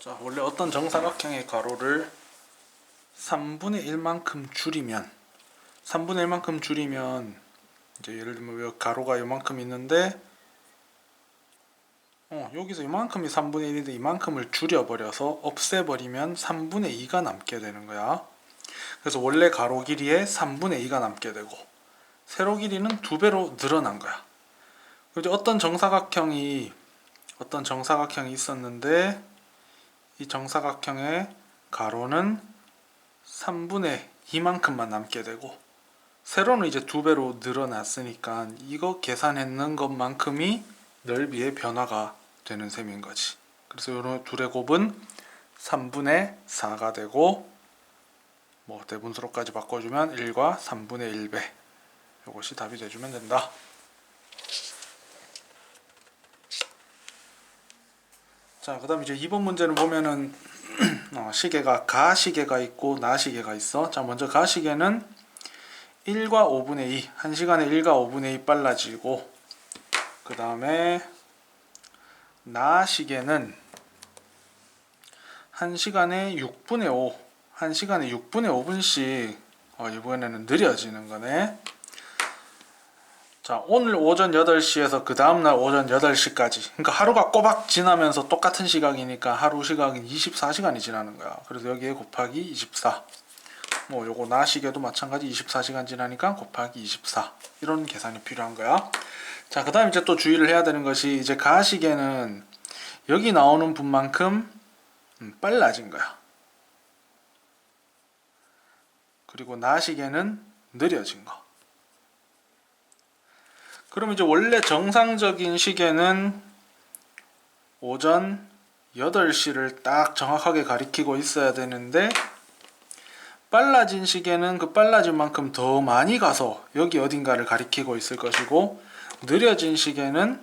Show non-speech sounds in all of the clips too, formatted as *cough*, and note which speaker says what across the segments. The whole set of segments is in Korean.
Speaker 1: 자, 원래 어떤 정사각형의 가로를 3분의 1만큼 줄이면 3분의 1만큼 줄이면 이제 예를 들면 가로가 이만큼 있는데 어, 여기서 이만큼이 3분의 1인데 이만큼을 줄여버려서 없애버리면 3분의 2가 남게 되는 거야. 그래서 원래 가로 길이의 3분의 2가 남게 되고 세로 길이는 두 배로 늘어난 거야. 그리고 어떤 정사각형이 어떤 정사각형이 있었는데 이 정사각형의 가로는 3분의 2만큼만 남게 되고 세로는 이제 두 배로 늘어났으니까 이거 계산했는 것만큼이 넓이의 변화가 되는 셈인 거지. 그래서 이런 둘의 곱은 3분의 4가 되고 뭐 대분수로까지 바꿔주면 1과 3분의 1배 이것이 답이 돼주면 된다. 자, 그다음 이제 2번 문제는 보면은 *clears throat* 어, 시계가 가 시계가 있고 나 시계가 있어. 자, 먼저 가 시계는 1과 5분의 2, 1시간에 1과 5분의 2 빨라지고 그 다음에 나 시계는 1시간에 6분의 5, 1시간에 6분의 5분씩 어, 이번에는 느려지는 거네. 자, 오늘 오전 8시에서 그 다음날 오전 8시까지. 그러니까 하루가 꼬박 지나면서 똑같은 시각이니까 하루 시각은 24시간이 지나는 거야. 그래서 여기에 곱하기 24. 뭐 요거 나 시계도 마찬가지 24시간 지나니까 곱하기 24. 이런 계산이 필요한 거야. 자, 그 다음 이제 또 주의를 해야 되는 것이 이제 가 시계는 여기 나오는 분만큼 음, 빨라진 거야. 그리고 나 시계는 느려진 거. 그럼 이제 원래 정상적인 시계는 오전 8시를 딱 정확하게 가리키고 있어야 되는데 빨라진 시계는 그 빨라진 만큼 더 많이 가서 여기 어딘가를 가리키고 있을 것이고 느려진 시계는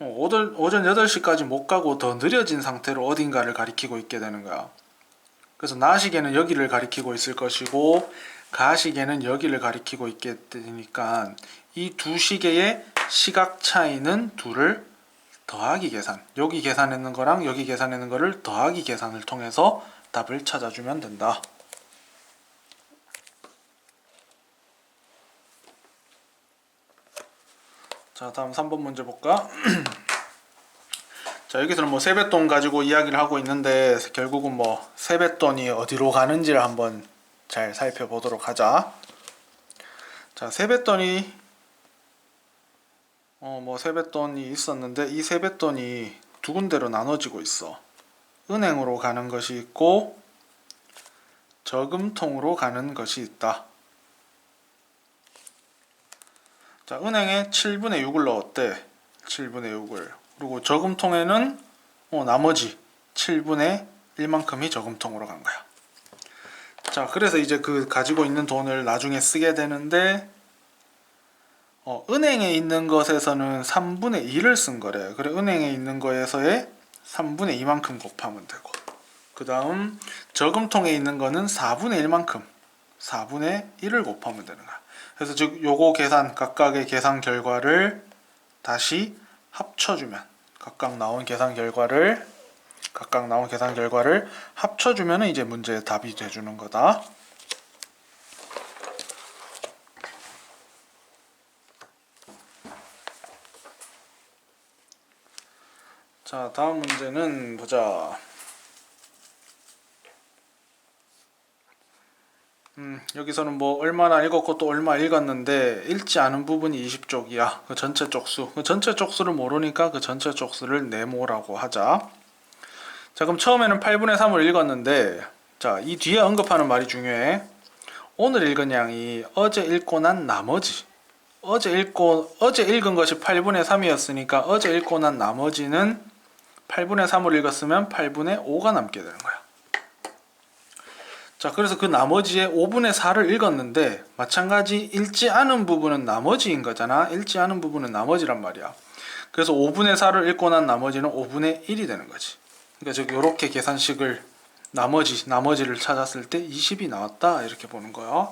Speaker 1: 어, 오전, 오전 8시까지 못 가고 더 느려진 상태로 어딘가를 가리키고 있게 되는 거야. 그래서 나 시계는 여기를 가리키고 있을 것이고 가시계는 여기를 가리키고 있게 되니까 이 두 시계의 시각 차이는 둘을 더하기 계산 여기 계산했는 거랑 여기 계산했는 거를 더하기 계산을 통해서 답을 찾아주면 된다. 자 다음 3번 문제 볼까? *clears throat* 자 여기서는 뭐 세뱃돈 가지고 이야기를 하고 있는데 결국은 뭐 세뱃돈이 어디로 가는지를 한번 잘 살펴보도록 하자. 자 세뱃돈이 어 뭐 세뱃돈이 있었는데 이 세뱃돈이 두 군데로 나눠지고 있어. 은행으로 가는 것이 있고 저금통으로 가는 것이 있다. 자, 은행에 7분의 6을 넣었대. 7분의 6을. 그리고 저금통에는 어, 나머지 7분의 1만큼이 저금통으로 간 거야. 자, 그래서 이제 그 가지고 있는 돈을 나중에 쓰게 되는데 어, 은행에 있는 것에서는 3분의 1을 쓴 거래. 그래, 은행에 있는 거에서의 3분의 2만큼 곱하면 되고. 그 다음, 저금통에 있는 거는 4분의 1만큼, 4분의 1을 곱하면 되는 거야. 그래서 즉, 요거 계산, 각각의 계산 결과를 다시 합쳐주면, 각각 나온 계산 결과를, 각각 나온 계산 결과를 합쳐주면 이제 문제의 답이 돼주는 거다. 자, 다음 문제는 보자. 음, 여기서는 뭐 얼마나 읽었고 또 얼마 읽었는데 읽지 않은 부분이 20쪽이야. 그 전체 쪽수. 그 전체 쪽수를 모르니까 그 전체 쪽수를 네모라고 하자. 자, 그럼 처음에는 8분의 3을 읽었는데 자, 이 뒤에 언급하는 말이 중요해. 오늘 읽은 양이 어제 읽고 난 나머지. 어제 읽고 어제 읽은 것이 8분의 3이었으니까 어제 읽고 난 나머지는 8분의 3을 읽었으면 8분의 5가 남게 되는 거야. 자, 그래서 그 나머지의 5분의 4를 읽었는데 마찬가지 읽지 않은 부분은 나머지인 거잖아. 읽지 않은 부분은 나머지란 말이야. 그래서 5분의 4를 읽고 난 나머지는 5분의 1이 되는 거지. 그러니까 즉 요렇게 계산식을 나머지 나머지를 찾았을 때 20이 나왔다 이렇게 보는 거야.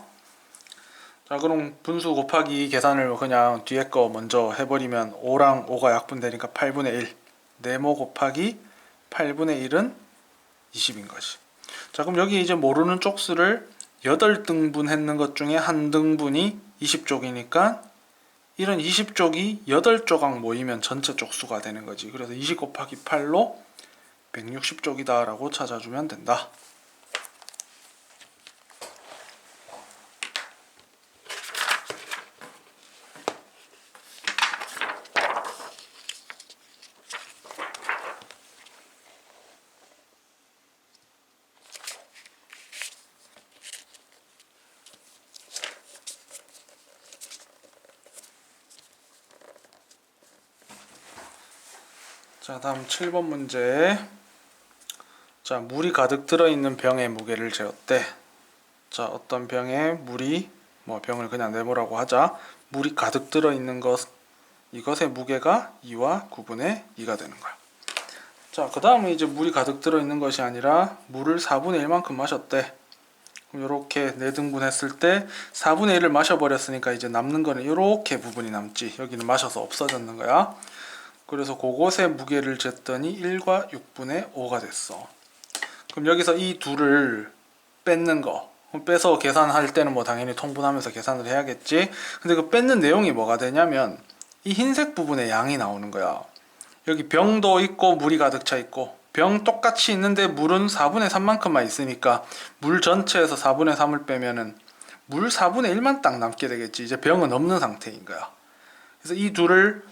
Speaker 1: 자, 그럼 분수 곱하기 계산을 그냥 뒤에 거 먼저 해버리면 5랑 5가 약분되니까 8분의 1. 네모 곱하기 8분의 1은 20인 거지. 자, 그럼 여기 이제 모르는 쪽수를 8등분 했는 것 중에 한 등분이 20쪽이니까 이런 20쪽이 8조각 모이면 전체 쪽수가 되는 거지. 그래서 20 곱하기 8로 160쪽이다라고 찾아주면 된다. 자, 다음 7번 문제. 자, 물이 가득 들어 있는 병의 무게를 재었대. 자, 어떤 병에 물이 뭐 병을 그냥 내보라고 하자. 물이 가득 들어 있는 것 이것의 무게가 2와 9분의 2가 되는 거야. 자, 그 다음에 이제 물이 가득 들어 있는 것이 아니라 물을 4분의 1만큼 마셨대. 이렇게 네 등분 했을 때 4분의 1을 마셔버렸으니까 이제 남는 거는 이렇게 부분이 남지. 여기는 마셔서 없어졌는 거야. 그래서 그곳의 무게를 쟀더니 1과 6분의 5가 됐어. 그럼 여기서 이 둘을 뺏는 거. 빼서 계산할 때는 뭐 당연히 통분하면서 계산을 해야겠지. 근데 그 뺏는 내용이 뭐가 되냐면 이 흰색 부분에 양이 나오는 거야. 여기 병도 있고 물이 가득 차 있고 병 똑같이 있는데 물은 4분의 3만큼만 있으니까 물 전체에서 4분의 3을 빼면은 물 4분의 1만 딱 남게 되겠지. 이제 병은 없는 상태인 거야. 그래서 이 둘을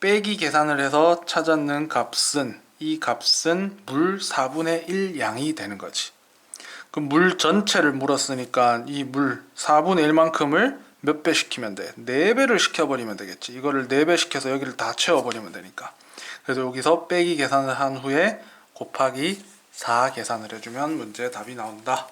Speaker 1: 빼기 계산을 해서 찾았는 값은 이 값은 물 4분의 1 양이 되는 거지. 그럼 물 전체를 물었으니까 이 물 4분의 1만큼을 몇 배 시키면 돼? 4배를 시켜버리면 되겠지. 이거를 4배 시켜서 여기를 다 채워버리면 되니까. 그래서 여기서 빼기 계산을 한 후에 곱하기 4 계산을 해주면 문제 답이 나온다.